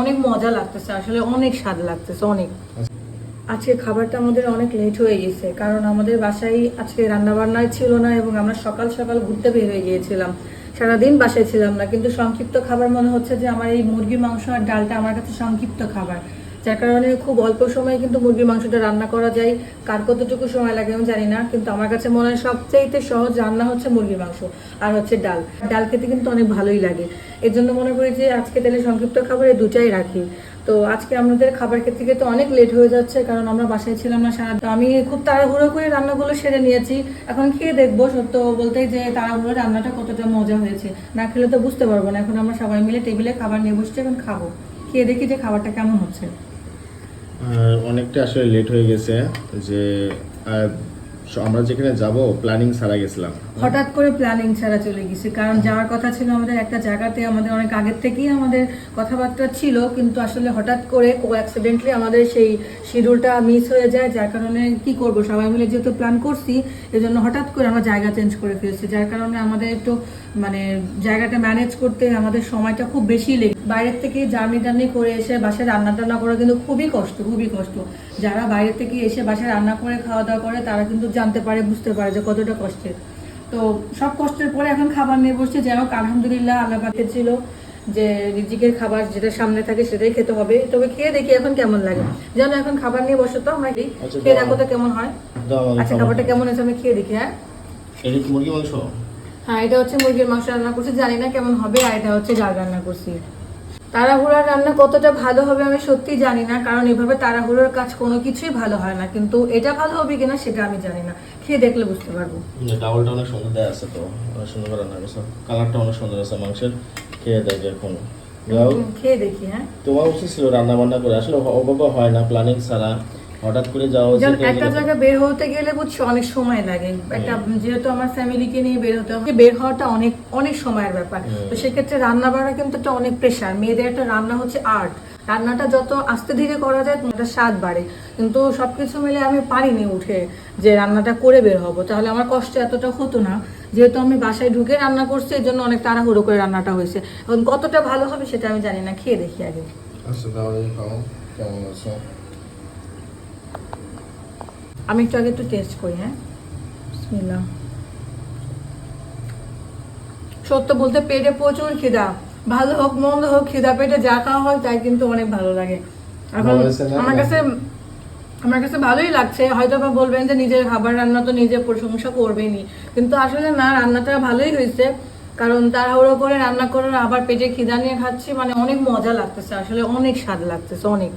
অনেক মজা লাগতেছে, আসলে অনেক স্বাদ লাগতেছে, অনেক। আজকে খাবারটা আমাদের অনেক লেট হয়ে গেছে, কারণ আমাদের বাসায় আজকে রান্না বান্নায় ছিল না এবং আমরা সকাল সকাল ঘুরতে বের হয়ে গিয়েছিলাম। সারাদিন বাসায় ছিলাম না, কিন্তু সংক্ষিপ্ত খাবার মনে হচ্ছে যে আমার এই মুরগির মাংস আর ডালটা আমার কাছে সংক্ষিপ্ত খাবার। যার কারণে খুব অল্প সময়ে কিন্তু মুরগির মাংসটা রান্না করা যায়। কার কতটুকু সময় লাগে আমি জানি না, কিন্তু আমার কাছে মনে হয় সবচেয়ে সহজ রান্না হচ্ছে মুরগির মাংস আর হচ্ছে ডাল। ডাল খেতে কিন্তু অনেক ভালোই লাগে। এর জন্য মনে করি যে আজকে তাহলে সংক্ষিপ্ত খাবার এই দুটাই রাখি। তো আজকে আমাদের খাবার খেতে খেতে অনেক লেট হয়ে যাচ্ছে, কারণ আমরা বাসায় ছিলাম না সারা আমি খুব তাড়াহুড়ো করে রান্নাগুলো সেরে নিয়েছি। এখন খেয়ে দেখব, সত্য বলতে যে তাড়াহুড়ো রান্নাটা কতটা মজা হয়েছে। না খেলে তো বুঝতে পারব না, এখন আমরা সবাই মিলে টেবিলে খাবার নিয়ে বসছি, এখন খাব। খেয়ে দেখি যে খাবারটা কেমন হচ্ছে। অনেকটা আসলে লেট হয়ে গেছে যে আমরা যেখানে যাব প্ল্যানিং ছাড়া গেছিলাম। হঠাৎ করে প্ল্যানিং ছাড়া চলে গেছি। কারণ যাওয়ার কথা ছিল আমাদের একটা জায়গাতে আমাদের অনেক আগের থেকেই আমাদের কথাবার্তা ছিল কিন্তু আসলে হঠাৎ করে কো অ্যাক্সিডেন্টলি আমাদের সেই শিডিউলটা মিস হয়ে যায় যার কারণে কি করব? সবাই মিলে যেহেতু প্ল্যান করছি এজন্য হঠাৎ করে আমরা জায়গা চেঞ্জ করে ফেলছি যার কারণে আমাদের একটু মানে জায়গাটা ম্যানেজ করতে আমাদের সময়টা খুব বেশি লেগে বাইরের থেকে জার্নি টার্নি করে এসে বাসায় রান্না টান্না করা কিন্তু খুবই কষ্ট খুবই কষ্ট। যারা বাইরে থেকে এসে বাসায় রান্না করে খাওয়া দাওয়া করে তারা কিন্তু জানতে পারে বুঝতে পারে যে কতটা কষ্টের। তো সব কষ্টের পরে এখন খাবার নিয়ে বসছে। যেন আলহামদুলিল্লাহ আল্লাহ পাকে ছিল যে রিজিকের খাবার যেটা সামনে থাকে সেটাই খেতে হবে। তবে খেয়ে দেখি এখন কেমন লাগে। যেন এখন খাবার নিয়ে বসে তো আমরা কি আচ্ছা, খেয়ে দেখো তো কেমন হয়। আচ্ছা খাবারটা কেমন হয়েছে আমি খেয়ে দেখি হ্যাঁ? এটা মুরগি মাংস? হ্যাঁ এটা হচ্ছে মুরগির মাংস রান্না করছি। জানি না কেমন হবে আর এটা হচ্ছে ডাল রান্না করছি। তাড়াহুড়ার রান্না কতটা ভালো হবে আমি সত্যি জানি না কারণ এভাবে তাড়াহুড়োর কাজ কোনো কিছুই ভালো হয় না। কিন্তু এটা ভালো হবে কিনা সেটা আমি জানি না। খেয়ে দেখলে বুঝতে পারব। ডাবলটা অনেক সুন্দর দেয় আছে তো অনেক সুন্দর রান্না করছে। কালারটা অনেক সুন্দর আছে মাংসের। খেয়ে দেখে এখন। খেয়ে দেখি হ্যাঁ। তোমার উচিত ছিল রান্না বান্না করে। আসলে অভাবে হয় না প্ল্যানিং ছাড়া। হঠাৎ করে যাওয়া যেমন একটা জায়গায় বের হতে গেলে বুঝছি অনেক সময় লাগে। একটা যেহেতু আমার ফ্যামিলিকে নিয়ে বের হতে হবে বের হওয়াটা অনেক অনেক সময়ের ব্যাপার। তো সেক্ষেত্রে রান্না বান্না কিন্তু একটা অনেক প্রেশার মেয়েদের একটা রান্না হচ্ছে আর্ট রান্নাটা যত আস্তে ধীরে করা যায় স্বাদ বাড়ে। কিন্তু সবকিছু মিলে আমি পারিনি উঠে যে রান্নাটা করে বের হব। তাহলে আমার কষ্ট এতটা হতো না। যেহেতু আমি বাসায় ঢুকে রান্না করছি এই জন্য অনেক তাড়াহুড়ো করে রান্নাটা হয়েছে। এখন কতটা ভালো হবে সেটা আমি জানি না। খেয়ে দেখি আগে। আচ্ছা তাহলে কেমন আছে? আমি একটু আগে একটু টেস্ট করি হ্যাঁ? সত্য বলতে পেটে প্রচুর খিদা। ভালো হোক মন্দ হোক খিদা পেটে যা খাওয়া হয় তাই কিন্তু অনেক ভালো লাগে। এখন? আমার কাছে আমার কাছে ভালোই লাগছে। হয়তো বা বলবেন যে নিজের খাবার রান্না তো নিজে প্রশংসা করবেনই। কিন্তু আসলে না রান্নাটা ভালোই হয়েছে। কারণ তাড়াহুড়ো করে রান্না করে আবার পেটে খিদা নিয়ে খাচ্ছি মানে অনেক মজা লাগতেছে। আসলে অনেক স্বাদ লাগতেছে অনেক।